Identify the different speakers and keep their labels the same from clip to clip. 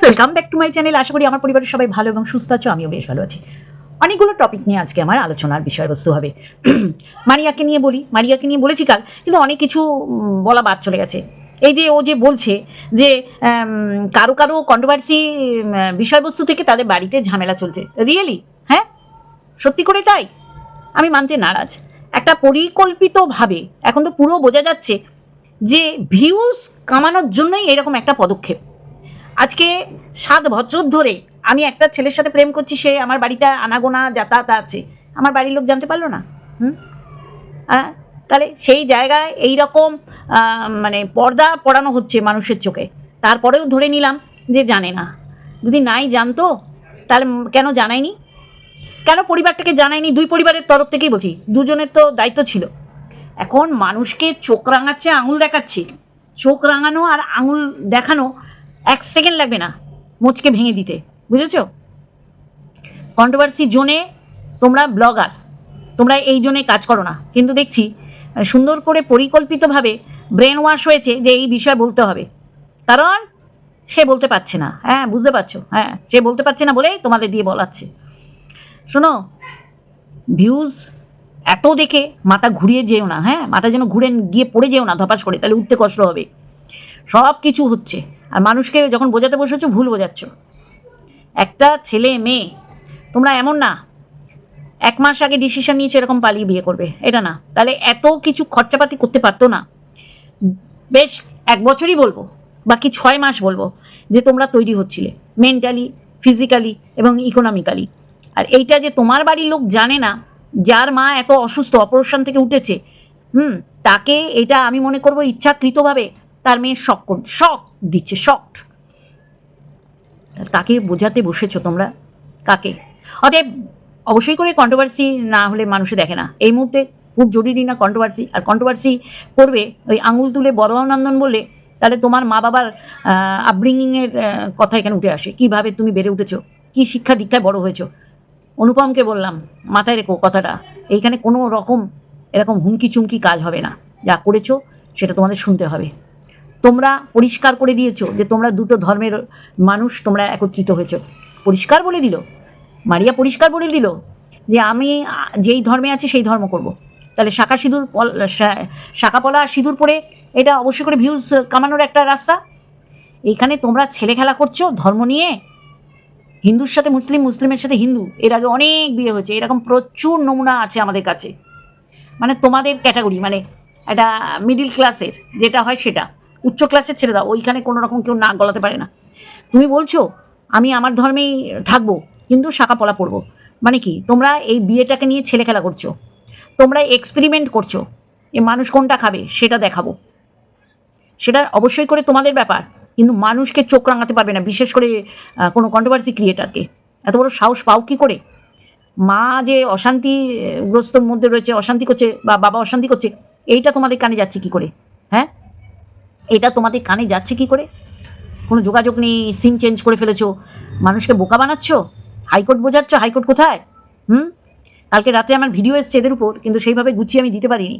Speaker 1: Welcome back to my channel আশা করি আমার পরিবারের সবাই ভালো এবং সুস্থ আছো, আমিও বেশ ভালো আছি। অনেকগুলো টপিক নিয়ে আজকে আমার আলোচনার বিষয়বস্তু হবে। মারিয়াকে নিয়ে বলি। মারিয়াকে নিয়ে বলেছি কাল, কিন্তু অনেক কিছু বলা বাদ চলে গেছে। এই যে ও যে বলছে যে কারও কারও কন্ট্রোভার্সি বিষয়বস্তু থেকে তাদের বাড়িতে ঝামেলা চলছে। রিয়েলি হ্যাঁ? সত্যি করে তাই? আমি মানতে নারাজ। একটা পরিকল্পিতভাবে, এখন তো পুরো বোঝা যাচ্ছে যে ভিউজ কামানোর জন্যই এরকম একটা পদক্ষেপ। আজকে সাত বছর ধরে আমি একটা ছেলের সাথে প্রেম করছি, সে আমার বাড়িতে আনাগোনা যাতায়াত আছে। আমার বাড়ির লোক জানতে পারল না? হুম? হ্যাঁ তাহলে সেই জায়গায় এই রকম মানে পর্দা পড়ানো হচ্ছে মানুষের চোখে। তারপরেও ধরে নিলাম যে জানে না। যদি নাই জানতো, তাহলে কেন জানায়নি? কেন পরিবারটাকে জানায়নি? দুই পরিবারের তরফ থেকেই বলছি দুজনের তো দায়িত্ব ছিল। এখন মানুষকে চোখ রাঙাচ্ছে, আঙুল দেখাচ্ছে। চোখ রাঙানো আর আঙুল দেখানো এক সেকেন্ড লাগবে না মোচকে ভেঙে দিতে, বুঝেছ? কন্ট্রোভার্সি জোনে তোমরা ব্লগার তোমরা এই জোনে কাজ করো না। কিন্তু দেখছি সুন্দর করে পরিকল্পিতভাবে ব্রেন ওয়াশ হয়েছে যে এই বিষয় বলতে হবে। কারণ সে বলতে পারছে না। হ্যাঁ বুঝতে পারছ? হ্যাঁ সে বলতে পারছে না বলেই তোমাদের দিয়ে বলাচ্ছে। শোনো ভিউজ এত দেখে মাথা ঘুরিয়ে যেও না হ্যাঁ? মাথা যেন ঘুরে গিয়ে পড়ে যেও না, ধপাস করে, তাহলে উঠতে কষ্ট হবে। সব কিছু হচ্ছে। আর মানুষকে যখন বোঝাতে বসেছো, ভুল বোঝাচ্ছ। একটা ছেলে, মেয়ে, তোমরা এমন না। এক মাস আগে ডিসিশন নিয়েছো এরকম পালিয়ে বিয়ে করবে। এটা না। তাহলে এত কিছু খরচাপাতি করতে পারতো না। বেশ, এক বছরই বলব, বাকি ছয় মাস বলব যে তোমরা তৈরি হচ্ছিলে মেন্টালি ফিজিক্যালি এবং ইকোনমিক্যালি আর এইটা যে তোমার বাড়ির লোক জানে না, যার মা এত অসুস্থ, অপারেশন থেকে উঠেছে, হুম, তাকে এটা আমি মনে করব ইচ্ছাকৃতভাবে তার মেয়ে শখ শক দিচ্ছে শকড কাকে বোঝাতে বসেছো তোমরা? কাকে? অতএব অবশ্যই করে কন্ট্রোভার্সি না হলে মানুষে দেখে না। এই মুহূর্তে খুব জরুরি না কন্ট্রোভার্সি আর কন্ট্রোভার্সি করবে ওই আঙুল তুলে বড় নন্দন বললে, তাহলে তোমার মা বাবার আপব্রিঙ্গিংয়ের কথা এখানে উঠে আসে। কীভাবে তুমি বেড়ে উঠেছো? কী শিক্ষা দীক্ষায় বড় হয়েছো? অনুপমকে বললাম, মাথায় রেখো কথাটা। এইখানে কোনো রকম এরকম হুমকি চুমকি কাজ হবে না। যা করেছ সেটা তোমাদের শুনতে হবে। তোমরা পরিষ্কার করে দিয়েছ যে তোমরা দুটো ধর্মের মানুষ তোমরা একত্রিত হয়েছো। পরিষ্কার বলে দিল। মারিয়া পরিষ্কার বলে দিল যে আমি যেই ধর্মে আছি সেই ধর্ম করব। তাহলে শাখা সিঁদুর শাখা পলা সিঁদুর পরে এটা অবশ্যই করে ভিউজ কামানোর একটা রাস্তা। এইখানে তোমরা ছেলে খেলা করছ, ধর্ম নিয়ে। হিন্দুর সাথে মুসলিম, মুসলিমের সাথে হিন্দু। এর আগে অনেক বিয়ে হয়েছে। এরকম প্রচুর নমুনা আছে আমাদের কাছে। মানে তোমাদের ক্যাটাগরি মানে একটা মিডিল ক্লাসের যেটা হয় সেটা। উচ্চ ক্লাসের ছেড়ে দাও, ওইখানে কোনো রকম কেউ নাক গলাতে পারে না। তুমি বলছো, আমি আমার ধর্মেই থাকব, কিন্তু শাখা পলা পড়ব। মানে কি, তোমরা এই বিয়েটাকে নিয়ে ছেলে খেলা করছ, তোমরা এক্সপেরিমেন্ট করছ, এ মানুষ কোনটা খাবে সেটা দেখাবো। সেটা অবশ্যই করে তোমাদের ব্যাপার, কিন্তু মানুষকে চোখ রাঙাতে পারবে না, বিশেষ করে কোনো কন্ট্রোভার্সি ক্রিয়েটারকে এত বড় সাহস পাও কী করে? মা যে অশান্তিগ্রস্তর মধ্যে রয়েছে, অশান্তি করছে বা বাবা অশান্তি করছে, এইটা তোমাদের কানে যাচ্ছে কি করে? হ্যাঁ? এটা তোমাদের কানে যাচ্ছে কি করে? কোনো যোগাযোগ নেই সিম চেঞ্জ করে ফেলেছো। মানুষকে বোকা বানাচ্ছ? হাইকোর্ট বোঝাচ্ছ? হাইকোর্ট কোথায়? হুম? কালকে রাতে আমার ভিডিও এসছে এদের উপর, কিন্তু সেইভাবে গুছিয়ে আমি দিতে পারিনি।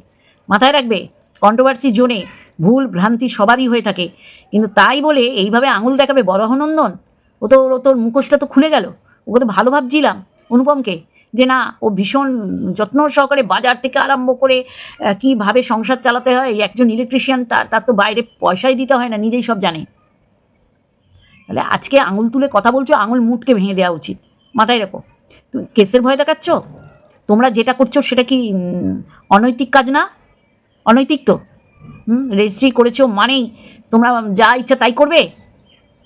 Speaker 1: মাথায় রাখবে কন্ট্রোভার্সি জোনে ভুল ভ্রান্তি সবারই হয়ে থাকে। কিন্তু তাই বলে এইভাবে আঙুল দেখাবে বরহনন্দন ও তো, ও তোর মুখোশটা তো খুলে গেল। ওকে তো ভালো ভাবছিলাম, অনুপমকে। যে না, ও ভীষণ যত্ন সহকারে বাজার থেকে আরম্ভ করে কীভাবে সংসার চালাতে হয় একজন ইলেকট্রিশিয়ান তার তার তো বাইরে পয়সাই দিতে হয় না, নিজেই সব জানে। তাহলে আজকে আঙুল তুলে কথা বলছো, আঙুল মুটকে ভেঙে দেওয়া উচিত। মাথায় রেখো। কেসের ভয় দেখাচ্ছ? তোমরা যেটা করছ সেটা কি অনৈতিক কাজ না? অনৈতিক তো। হুম রেজিস্ট্রি করেছ মানেই তোমরা যা ইচ্ছা তাই করবে?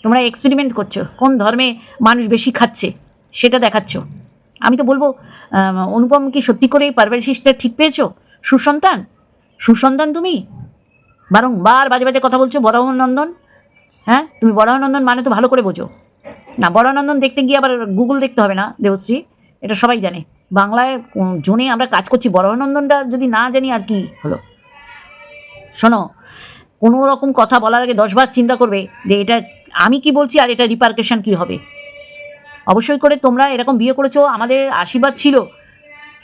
Speaker 1: তোমরা এক্সপেরিমেন্ট করছ। কোন ধর্মে মানুষ বেশি খাচ্ছে, সেটা দেখাচ্ছ। আমি তো বলব অনুপম কি সত্যি করেই পারভারিশিসটা ঠিক পেয়েছ? সুসন্তান? সুসন্তান তুমি? বারংবার বাজে বাজে কথা বলছো বরাহনন্দন হ্যাঁ? তুমি বরাহনন্দন মানে তো ভালো করে বোঝো। না বরাহনন্দন দেখতে গিয়ে আবার গুগল দেখতে হবে না, দেবশ্রী। এটা সবাই জানে। বাংলায় জোনে আমরা কাজ করছি বরাহনন্দনটা যদি না জানি আর কি হলো? শোনো, কোনো রকম কথা বলার আগে দশবার চিন্তা করবে যে এটা আমি কি বলছি আর এটা রিপার্কেশন কি হবে? অবশ্যই করে তোমরা এরকম বিয়ে করেছ, আমাদের আশীর্বাদ ছিল,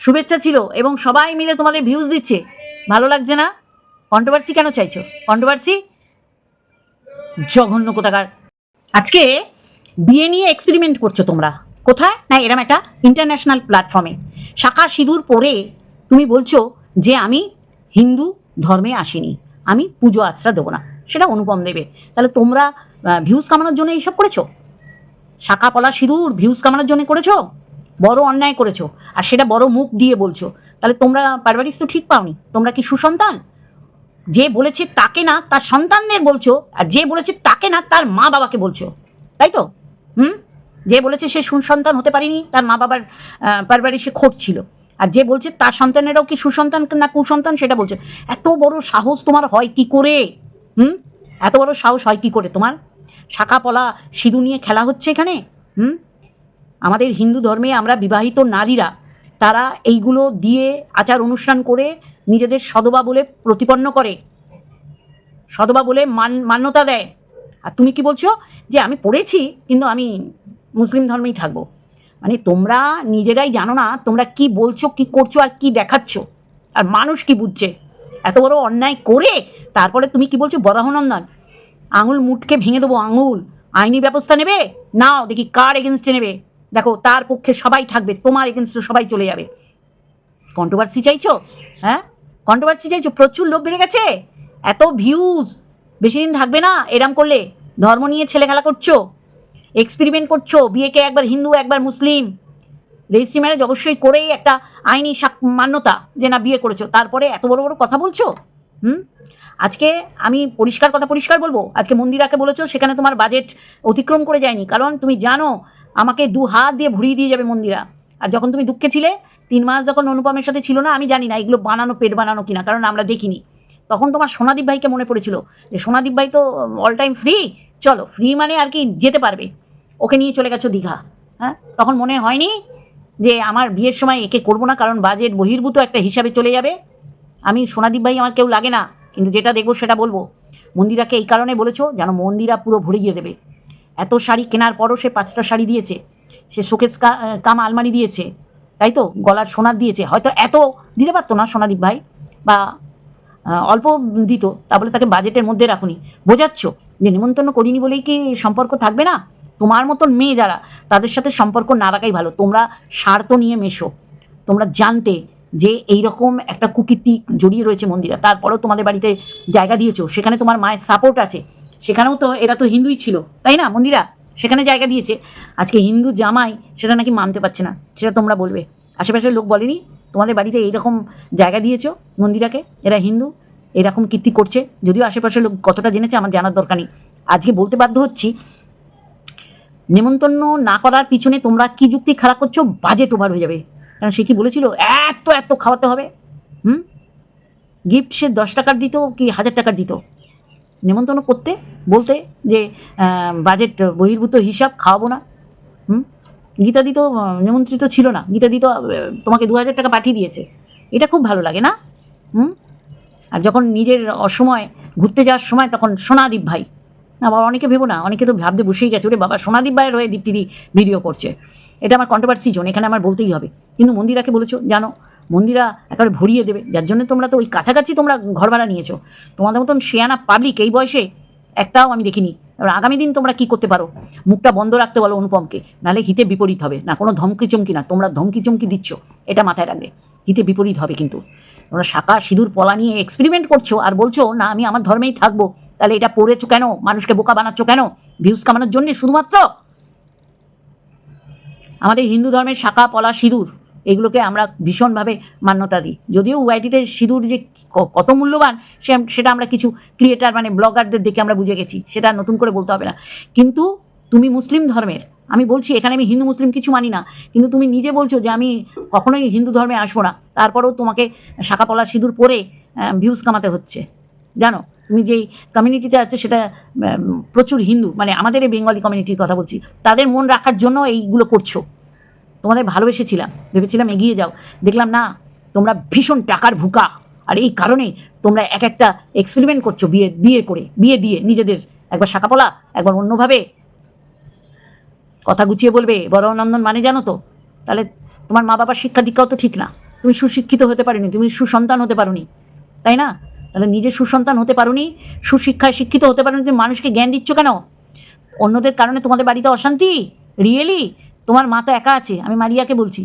Speaker 1: শুভেচ্ছা ছিল এবং সবাই মিলে তোমাদের ভিউজ দিচ্ছে। ভালো লাগছে না? কন্ট্রোভার্সি কেন চাইছো? কন্ট্রোভার্সি জঘন্য কোথাকার। আজকে বিয়ে নিয়ে এক্সপেরিমেন্ট করছ তোমরা। কোথায়? না, এরম একটা ইন্টারন্যাশনাল প্ল্যাটফর্মে শাখা সিঁদুর পরে তুমি বলছো যে আমি হিন্দু ধর্মে আসিনি, আমি পুজো আশ্রা দেবো না। সেটা অনুপম দেবে তাহলে তোমরা ভিউজ কামানোর জন্য এইসব করেছ? শাখা পলা সিঁদুর ভিউজ কামানোর জন্য করেছ? বড় অন্যায় করেছ। আর সেটা বড় মুখ দিয়ে বলছো। তাহলে তোমরা পারভারিস তো ঠিক পাওনি? তোমরা কি সুসন্তান? যে বলেছে তাকে না, তার সন্তানদের বলছো, আর যে বলেছে তাকে না, তার মা বাবাকে বলছো। তাই তো? হুম? যে বলেছে সে সুসন্তান হতে পারেনি, তার মা বাবার পারিবারিক সে খোট ছিল। আর যে বলছে তার সন্তানেরাও কি সুসন্তান না কুসন্তান, সেটা বলছে। এত বড় সাহস তোমার হয় কি করে? হুম? এত বড় সাহস হয় কি করে তোমার? শাখা পলা সিঁদু নিয়ে খেলা হচ্ছে এখানে? হুম? আমাদের হিন্দু ধর্মে আমরা বিবাহিত নারীরা, তারা এইগুলো দিয়ে আচার অনুষ্ঠান করে নিজেদের সদবা বলে প্রতিপন্ন করে। সদবা বলে মান, মান্যতা দেয়। আর তুমি কি বলছো? যে আমি পড়েছি, কিন্তু আমি মুসলিম ধর্মেই থাকব। মানে তোমরা নিজেরাই জানো না, তোমরা কি বলছো, কি করছ আর কি দেখাচ্ছ? আর মানুষ কি বুঝছে? এত বড় অন্যায় করে? তারপরে তুমি কি বলছো? বরাহনন্দন। আঙুল মুটকে ভেঙে দেবো আঙুল। আইনি ব্যবস্থা নেবে? নাও, দেখি কার এগেনস্টে নেবে। দেখো, তার পক্ষে সবাই থাকবে, তোমার এগেনস্টে সবাই চলে যাবে। কন্ট্রোভার্সি চাইছো? হ্যাঁ? কন্ট্রোভার্সি চাইছো? প্রচুর লোক বেড়ে গেছে? এত ভিউজ বেশি দিন থাকবে না? এরম করলে? ধর্ম নিয়ে ছেলে খেলা করছ? এক্সপেরিমেন্ট করছ? বিয়েকে একবার হিন্দু, একবার মুসলিম? রেজিস্ট্রি ম্যারেজ অবশ্যই করেই একটা আইনি মান্যতা যে না বিয়ে করেছ। তারপরে এত বড় বড় কথা বলছো? হুম? আজকে আমি পরিষ্কার কথা পরিষ্কার বলব? আজকে মন্দিরাকে বলেছ, সেখানে তোমার বাজেট অতিক্রম করে যায়নি। কারণ তুমি জানো, আমাকে দু হাত দিয়ে ভরিয়ে দিয়ে যাবে মন্দিরা। আর যখন তুমি দুঃখে ছিলে, তিন মাস যখন অনুপমের সাথে ছিল না, আমি জানি না এগুলো বানানো, পেট বানানো কিনা, কারণ আমরা দেখিনি। তখন তোমার সোনাদীপ ভাইকে মনে পড়েছিল যে, সোনাদীপ ভাই তো অল টাইম ফ্রি চলো ফ্রি মানে আর কি যেতে পারবে। ওকে নিয়ে চলে গেছো দীঘা। হ্যাঁ? তখন মনে হয়নি যে, আমার বিয়ের সময় একে করব না, কারণ বাজেট বহির্ভূত একটা হিসাবে চলে যাবে। আমি সোনাদীপ ভাই আমার কেউ লাগে না। কিন্তু যেটা দেখব সেটা বলব। মন্দিরাকে এই কারণে বলেছ যেন মন্দিরা পুরো ভরে গিয়ে দেবে। এত শাড়ি কেনার পরও সে পাঁচটা শাড়ি দিয়েছে। সে শোকেস কাম আলমারি দিয়েছে। তাই তো? গলার সোনার দিয়েছে। হয়তো এত দিতে পারতো না সোনাদীপ ভাই বা অল্প দিত। তা বলে তাকে বাজেটের মধ্যে রাখুনি। বোঝাচ্ছ? যে নিমন্ত্রণ করিনি বলেই কি সম্পর্ক থাকবে না? তোমার মতন মেয়ে যারা, তাদের সাথে সম্পর্ক না রাখাই ভালো। তোমরা স্বার্থ নিয়ে মেশো। তোমরা জানতে যে এই রকম একটা কুকীর্তি জড়িয়ে রয়েছে মন্দিরা, তারপরেও তোমাদের বাড়িতে জায়গা দিয়েছ, সেখানে তোমার মায়ের সাপোর্ট আছে, সেখানেও তো এরা তো হিন্দুই ছিল, তাই না মন্দিরা? সেখানে জায়গা দিয়েছে। আজকে হিন্দু জামাই সেটা নাকি মানতে পারছে না, সেটা তোমরা বলবে। আশেপাশের লোক বলেনি, তোমাদের বাড়িতে এইরকম জায়গা দিয়েছ মন্দিরাকে? এরা হিন্দু, এরকম কীর্তি করছে, যদিও আশেপাশের লোক কতটা জেনেছে আমার জানার দরকার নেই। আজকে বলতে বাধ্য হচ্ছি, নেমন্তন্ন না করার পিছনে তোমরা কি যুক্তি খারাপ করছ? বাজেট ওভার হয়ে যাবে। কারণ সে কি বলেছিল এত এত খাওয়াতে হবে? হুম? গিফট সে দশ টাকার দিত কি হাজার টাকার দিত? নেমন্তন্ন করতে বলতে যে বাজেট বহির্ভূত হিসাব খাওয়াবো না। হুম? গীতাদি তো আহ, নিমন্ত্রিত ছিল না। গীতাদি তো আহ, তোমাকে দু হাজার টাকা পাঠিয়ে দিয়েছে। এটা খুব ভালো লাগে না? হুম? আর যখন নিজের অসময় ঘুরতে যাওয়ার সময় তখন সোনাদীপ ভাই আবার অনেকে ভেবো না, অনেকে তো ভাবতে বসেই গেছে, ওরে বাবা, সোনাদীপ ভাইয়ের হয়ে দীপ্তিদি ভিডিও করছে। এটা আমার কন্ট্রোভার্সি জোন এখানে আমার বলতেই হবে। কিন্তু মন্দিরাকে বলেছ, জানো, মন্দিরা একেবারে ভরিয়ে দেবে। যার জন্য তোমরা তো ওই কাছাকাছি তোমরা ঘর ভাড়া নিয়েছো। তোমাদের মতন শেয়ানা পাবলিক এই বয়সে একটাও আমি দেখিনি। এবার আগামী দিন তোমরা কি করতে পারো? মুখটা বন্ধ রাখতে বলো অনুপমকে, নাহলে হিতে বিপরীত হবে। না, কোনো ধমকি চমকি না, তোমরা ধমকি চমকি দিচ্ছ, এটা মাথায় রাখবে। হিতে বিপরীত হবে কিন্তু। তোমরা শাখা সিঁদুর, পলা নিয়ে এক্সপেরিমেন্ট করছ আর বলছো, না, আমি আমার ধর্মেই থাকব। তাহলে এটা পড়েছো কেন? মানুষকে বোকা বানাচ্ছ কেন? ভিউজ কামানোর জন্য শুধুমাত্র? আমাদের হিন্দু ধর্মের শাখা, পলা, সিঁদুর, এগুলোকে আমরা ভীষণভাবে মান্যতা দিই। যদিও ওয়াইটিতে সিঁদুর যে কত মূল্যবান, সে সেটা আমরা কিছু ক্রিয়েটার মানে ব্লগারদের দেখে আমরা বুঝে গেছি। সেটা নতুন করে বলতে হবে না। কিন্তু তুমি মুসলিম ধর্মের আমি বলছি, এখানে আমি হিন্দু, মুসলিম কিছু মানি না। কিন্তু তুমি নিজে বলছো যে আমি কখনোই হিন্দু ধর্মে আসব না। তারপরেও তোমাকে শাখা পলা সিঁদুর পরে ভিউজ কামাতে হচ্ছে। জানো, তুমি যেই কমিউনিটিতে আছো সেটা প্রচুর হিন্দু। মানে আমাদের এই বেঙ্গলি কমিউনিটির কথা বলছি। তাদের মন রাখার জন্য এইগুলো করছ। তোমাদের ভালোবেসেছিলাম। ভেবেছিলাম এগিয়ে যাও। দেখলাম না, তোমরা ভীষণ টাকার ভুকা। আর এই কারণে তোমরা এক একটা এক্সপেরিমেন্ট করছ বিয়ে বিয়ে করে, বিয়ে দিয়ে নিজেদের একবার শাকাপলা একবার অন্যভাবে। কথা গুছিয়ে বলবে, বড় নন্দন মানে জানো তো? তাহলে তোমার মা বাবার শিক্ষা দীক্ষাও তো ঠিক না। তুমি সুশিক্ষিত হতে পারোনি, তুমি সুসন্তান হতে পারোনি, তাই না? তাহলে নিজে সুসন্তান হতে পারোনি, সুশিক্ষায় শিক্ষিত হতে পারোনি, তুমি মানুষকে জ্ঞান দিচ্ছ কেন? অন্যদের কারণে তোমাদের বাড়িতে অশান্তি? রিয়েলি তোমার মা তো একা আছে, আমি মারিয়াকে বলছি।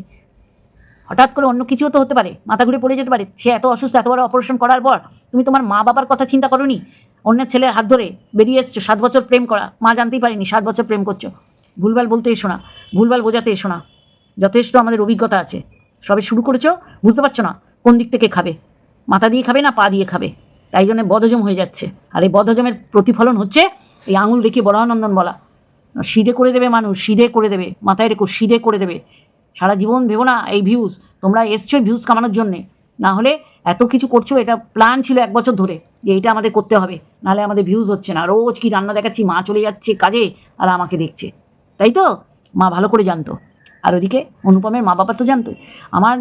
Speaker 1: হঠাৎ করে অন্য কিছুও তো হতে পারে, মাথা ঘুরে পড়ে যেতে পারে, সে এত অসুস্থ, এত বড় অপারেশন করার পর তুমি তোমার মা বাবার কথা চিন্তা করোনি? অন্যের ছেলের হাত ধরে বেরিয়ে এসছো, সাত বছর প্রেম করা, মা জানতেই পারিনি, সাত বছর প্রেম করছ। ভুলভাল বলতে এসো না, ভুলভাল বোঝাতে এসো না। যথেষ্ট আমাদের অভিজ্ঞতা আছে। সবে শুরু করেছ, বুঝতে পারছ না কোন দিক থেকে খাবে। মাথা দিয়ে খাবে না পা দিয়ে খাবে? তাই জন্য বদহজম হয়ে যাচ্ছে। আর এই বদহজমের প্রতিফলন হচ্ছে এই আঙুল দেখিয়ে বড়ানন্দন বলা। সিধে করে দেবে মানুষ, সিধে করে দেবে। মাথায় রেখো, সিধে করে দেবে। সারা জীবন ভেবো না এই ভিউজ তোমরা এসছো ভিউজ কামানোর জন্যে। না হলে এত কিছু করছ, এটা প্ল্যান ছিল এক বছর ধরে যে এটা আমাদের করতে হবে। নাহলে আমাদের ভিউজ হচ্ছে না। রোজ কি রান্না দেখাচ্ছি, মা চলে যাচ্ছে কাজে আর আমাকে দেখছে। তাই তো? মা ভালো করে জানতো। আর ওদিকে অনুপমের মা বাবা তো জানতো আমার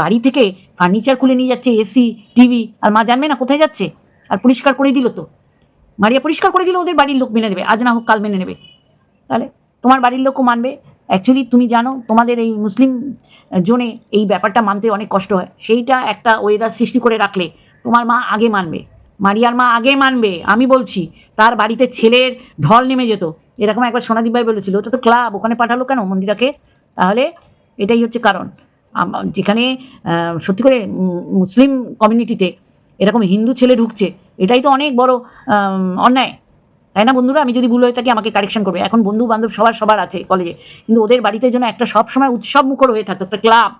Speaker 1: বাড়ি থেকে ফার্নিচার খুলে নিয়ে যাচ্ছে, এসি টিভি আর মা জানবে না কোথায় যাচ্ছে? আর পরিষ্কার করে দিল তো। মারিয়া পরিষ্কার করে দিল, ওদের বাড়ির লোক মেনে নেবে। আজ না হোক কাল মেনে নেবে। তাহলে তোমার বাড়ির লোকও মানবে। অ্যাকচুয়ালি তুমি জানো, তোমাদের এই মুসলিম জোনে এই ব্যাপারটা মানতে অনেক কষ্ট হয়। সেইটা একটা ওয়েদার সৃষ্টি করে রাখলে তোমার মা আগে মানবে। মারিয়ার মা আগে মানবে, আমি বলছি। তার বাড়িতে ছেলের ঢল নেমে যেত। এরকম একবার সোনাদীপ ভাই বলেছিল, ওটা তো ক্লাব, ওখানে পাঠালো কেন মন্দিরাকে? তাহলে এটাই হচ্ছে কারণ। যেখানে সত্যি করে মুসলিম কমিউনিটিতে এরকম হিন্দু ছেলে ঢুকছে, এটাই তো অনেক বড় অন্যায়। তাই না বন্ধুরা? আমি যদি ভুল হয়ে থাকি, আমাকে কারেকশন করবে। এখন বন্ধু বান্ধব সবার সবার আছে কলেজে কিন্তু ওদের বাড়িতে যেন একটা সব সময় উৎসব মুখর হয়ে থাকতো, একটা ক্লাব।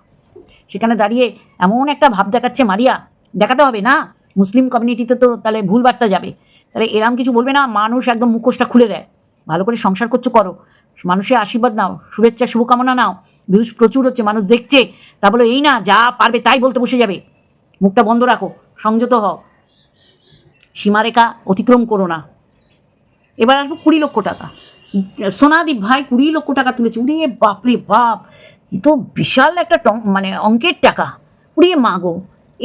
Speaker 1: সেখানে দাঁড়িয়ে এমন একটা ভাব দেখাচ্ছে মারিয়া। দেখাতে হবে না। মুসলিম কমিউনিটিতে তো তাহলে ভুল বার্তা যাবে। তাহলে এরম কিছু বলবে না, মানুষ একদম মুখোশটা খুলে দেয়। ভালো করে সংসার করছ, করো। মানুষের আশীর্বাদ নাও, শুভেচ্ছা, শুভকামনা নাও। ভিউজ প্রচুর হচ্ছে, মানুষ দেখছে। তা বলো, এই না, যা পারবে তাই বলতে বসে যাবে। মুখটা বন্ধ রাখো, সংযত হও। সীমারেখা অতিক্রম করো না। এবার আসব কুড়ি লক্ষ টাকা। সোনাদীপ ভাই কুড়ি লক্ষ টাকা তুলেছে। উড়িয়ে বাপরে বাপ, এ তো বিশাল একটা মানে অঙ্কের টাকা। উড়িয়ে মাগো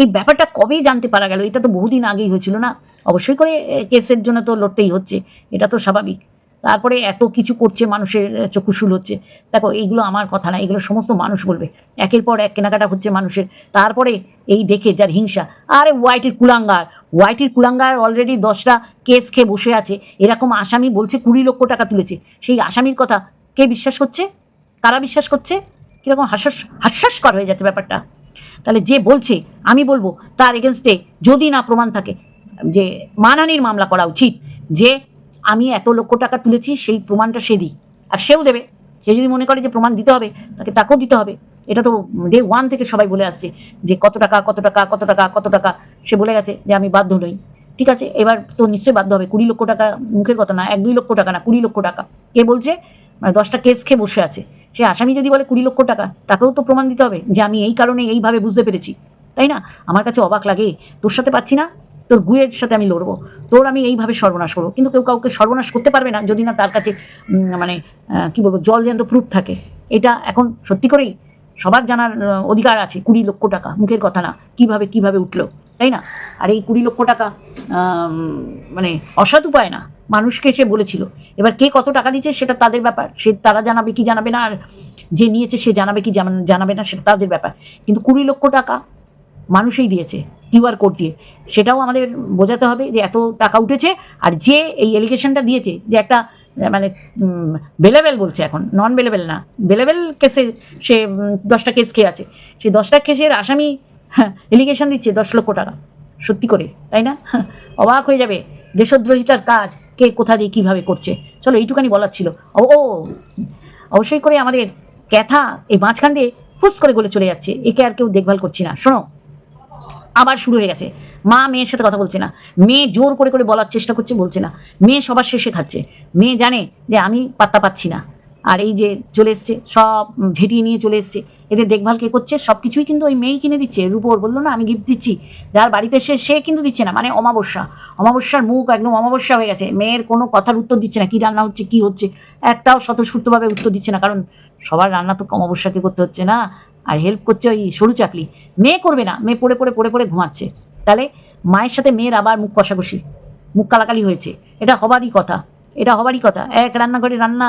Speaker 1: এই ব্যাপারটা কবে জানতে পারা গেল? এটা তো বহুদিন আগেই হয়েছিল না? অবশ্যই করে কেসের জন্য তো লড়তেই হচ্ছে। এটা তো স্বাভাবিক। তারপরে এত কিছু করছে মানুষের চক্ষুশুল হচ্ছে। দেখো, এইগুলো আমার কথা না এগুলো সমস্ত মানুষ বলবে। একের পর এক কেনাকাটা হচ্ছে মানুষের। তারপরে এই দেখে যার হিংসা, আরে হোয়াইটের কুলাঙ্গার হোয়াইটের কুলাঙ্গার অলরেডি দশটা কেস খেয়ে বসে আছে। এরকম আসামি বলছে কুড়ি লক্ষ টাকা তুলেছে। সেই আসামির কথা কে বিশ্বাস করছে? কারা বিশ্বাস করছে? কীরকম হাস্যাস, হাস্যাস্কর হয়ে যাচ্ছে ব্যাপারটা। তাহলে যে বলছে, আমি বলব, তার এগেনস্টে যদি না প্রমাণ থাকে, যে মানহানির মামলা করা উচিত, যে আমি এত লক্ষ টাকা তুলেছি, সেই প্রমাণটা সে দিই আর সেও দেবে। সে যদি মনে করে যে প্রমাণ দিতে হবে, তাকে তাকেও দিতে হবে। এটা তো ডে ওয়ান থেকে সবাই বলে আসছে, যে কত টাকা কত টাকা কত টাকা কত টাকা। সে বলে গেছে যে আমি বাধ্য নই। ঠিক আছে, এবার তো নিশ্চয়ই বাধ্য হবে, কুড়ি লক্ষ টাকা মুখের কথা না, এক দুই লক্ষ টাকা না, কুড়ি লক্ষ টাকা। কে বলছে? মানে দশটা কেস খেয়ে বসে আছে। সে আসামি যদি বলে কুড়ি লক্ষ টাকা, তাকেও তো প্রমাণ দিতে হবে যে আমি এই কারণে এইভাবে বুঝতে পেরেছি, তাই না? আমার কাছে অবাক লাগে, তোর সাথে পাচ্ছি না? তোর গুয়ের সাথে আমি লড়বো, তোর আমি এইভাবে সর্বনাশ করব, কিন্তু কেউ কাউকে সর্বনাশ করতে পারবে না যদি না তার কাছে মানে কি বলব, জল জ্যান্ত প্রুফ থাকে। এটা এখন সত্যি করেই সবার জানার, অধিকার আছে, কুড়ি লক্ষ টাকা, মুখের কথা না, কীভাবে কীভাবে উঠল? তাই না? আর এই কুড়ি লক্ষ টাকা মানে অসৎ উপায় না। মানুষকে সে বলেছিল। এবার কে কত টাকা দিচ্ছে সেটা তাদের ব্যাপার। সে তারা জানাবে কি জানাবে না, আর যে নিয়েছে সে জানাবে কি জানাবে না সেটা তাদের ব্যাপার। কিন্তু কুড়ি লক্ষ টাকা মানুষই দিয়েছে কিউআর কোড দিয়ে। সেটাও আমাদের বোঝাতে হবে যে এত টাকা উঠেছে, আর যে এই এলিগেশনটা দিয়েছে যে একটা মানে বেলেবেল বলছে এখন নন বেলেবেল না বেলেবেল কেসে সে দশটা কেস খেয়ে আছে। সেই দশটা কেসের আসামি এলিগেশন দিচ্ছে দশ লক্ষ টাকা। সত্যি করে তাই না? অবাক হয়ে যাবে দেশদ্রোহিতার কাজ কে কোথা দিয়ে কীভাবে করছে? চলো এইটুখানি বলার ছিল। ও, অবশ্যই করে আমাদের ক্যাথা এই মাঝখান দিয়ে ফুস করে গলে চলে যাচ্ছে। একে আর কেউ দেখভাল করছি না। শোনো আবার শুরু হয়ে গেছে। মা মেয়ের সাথে কথা বলছে না। মেয়ে জোর করে করে বলার চেষ্টা করছে বলছে না। মেয়ে সবার শেষে খাচ্ছে। মেয়ে জানে যে আমি পাত্তা পাচ্ছি না। আর এই যে চলে এসছে, সব ঝেঁটিয়ে নিয়ে চলে এসছে। এদের দেখভাল কে করছে? সব কিছুই কিন্তু ওই মেয়েই কিনে দিচ্ছে। রূপর বলল, না, আমি গিফট দিচ্ছি। যার বাড়িতে সে সে কিন্তু দিচ্ছে না মানে অমাবস্যা। অমাবস্যার মুখ একদম অমাবস্যা হয়ে গেছে। মেয়ের কোনো কথার উত্তর দিচ্ছে না, কী রান্না হচ্ছে, কী হচ্ছে? একটাও স্বতঃস্ফূর্তভাবে উত্তর দিচ্ছে না, কারণ সবার রান্না তো অমাবস্যাকে করতে হচ্ছে না। আর হেল্প করছে ওই সরু চাকলি। মেয়ে করবে না, মেয়ে পড়ে পড়ে পড়ে পড়ে ঘুমাচ্ছে। তাহলে মায়ের সাথে মেয়ের আবার মুখ কষাকষি, মুখ কালাকালি হয়েছে। এটা হবারই কথা, এটা হবারই কথা। এক রান্নাঘরে রান্না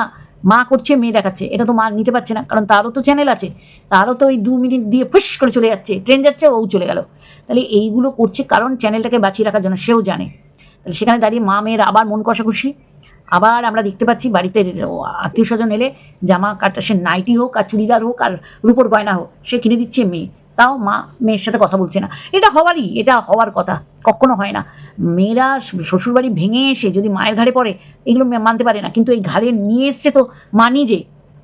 Speaker 1: মা করছে, মেয়ে দেখাচ্ছে। এটা তো মা নিতে পারছে না, কারণ তারও তো চ্যানেল আছে। তারও তো ওই দু মিনিট দিয়ে ফুস করে চলে যাচ্ছে। ট্রেন যাচ্ছে, ও চলে গেল। তাহলে এইগুলো করছে কারণ চ্যানেলটাকে বাঁচিয়ে রাখার জন্য সেও জানে। তাহলে সেখানে দাঁড়িয়ে মা মেয়ের আবার মন কষাকষি আবার আমরা দেখতে পাচ্ছি বাড়িতে আত্মীয় স্বজন এলে জামা কাটা, সে নাইটি হোক আর চুড়িদার হোক আর রূপোর গয়না হোক, সে কিনে দিচ্ছে মেয়ে। তাও মা মেয়ের সাথে কথা বলছে না। এটা হওয়ারই, এটা হওয়ার কথা, কখনো হয় না। মেয়েরা শ্বশুরবাড়ি ভেঙে এসে যদি মায়ের ঘাড়ে পড়ে, এগুলো মানতে পারে না, কিন্তু এই ঘাড়ে নিয়ে এসছে তো মা নিজে,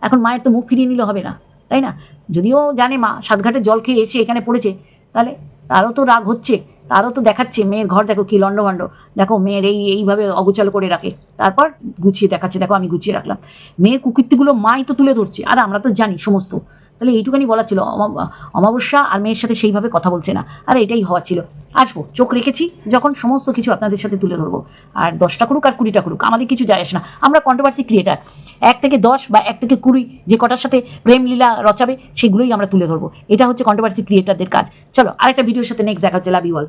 Speaker 1: এখন মায়ের তো মুখ ফিরিয়ে নিলে হবে না, তাই না? যদিও জানে মা, সাতঘাটে জল খেয়ে এসে এখানে পড়েছে, তাহলে তারও তো রাগ হচ্ছে, তারও তো দেখাচ্ছে, মেয়ের ঘর দেখো কি লণ্ডভণ্ড, দেখো মেয়ের এই, এইভাবে অগোচাল করে রাখে, তারপর গুছিয়ে দেখাচ্ছে, দেখো আমি গুছিয়ে রাখলাম। মেয়ের কুকীর্তিগুলো মাই তো তুলে ধরছে, আর আমরা তো জানি সমস্ত তাহলে এইটুখানি বলা ছিল। অমাবস্যা আর মেয়ের সাথে সেইভাবে কথা বলছে না। আর এটাই হওয়ার ছিল। আসব, চোখ রেখেছি, যখন সমস্ত কিছু আপনাদের সাথে তুলে ধরবো। আর দশটা করুক আর কুড়িটা করুক, আমাদের কিছু যায় আসে না। আমরা কন্ট্রোভার্সি ক্রিয়েটার এক থেকে দশ বা এক থেকে কুড়ি যে কটার সাথে প্রেম লীলা রচাবে, সেগুলোই আমরা তুলে ধরবো। এটা হচ্ছে কন্ট্রোভার্সি ক্রিয়েটারদের কাজ। চলো, আরেকটা ভিডিওর সাথে নেক্সট দেখা হচ্ছে। Love you all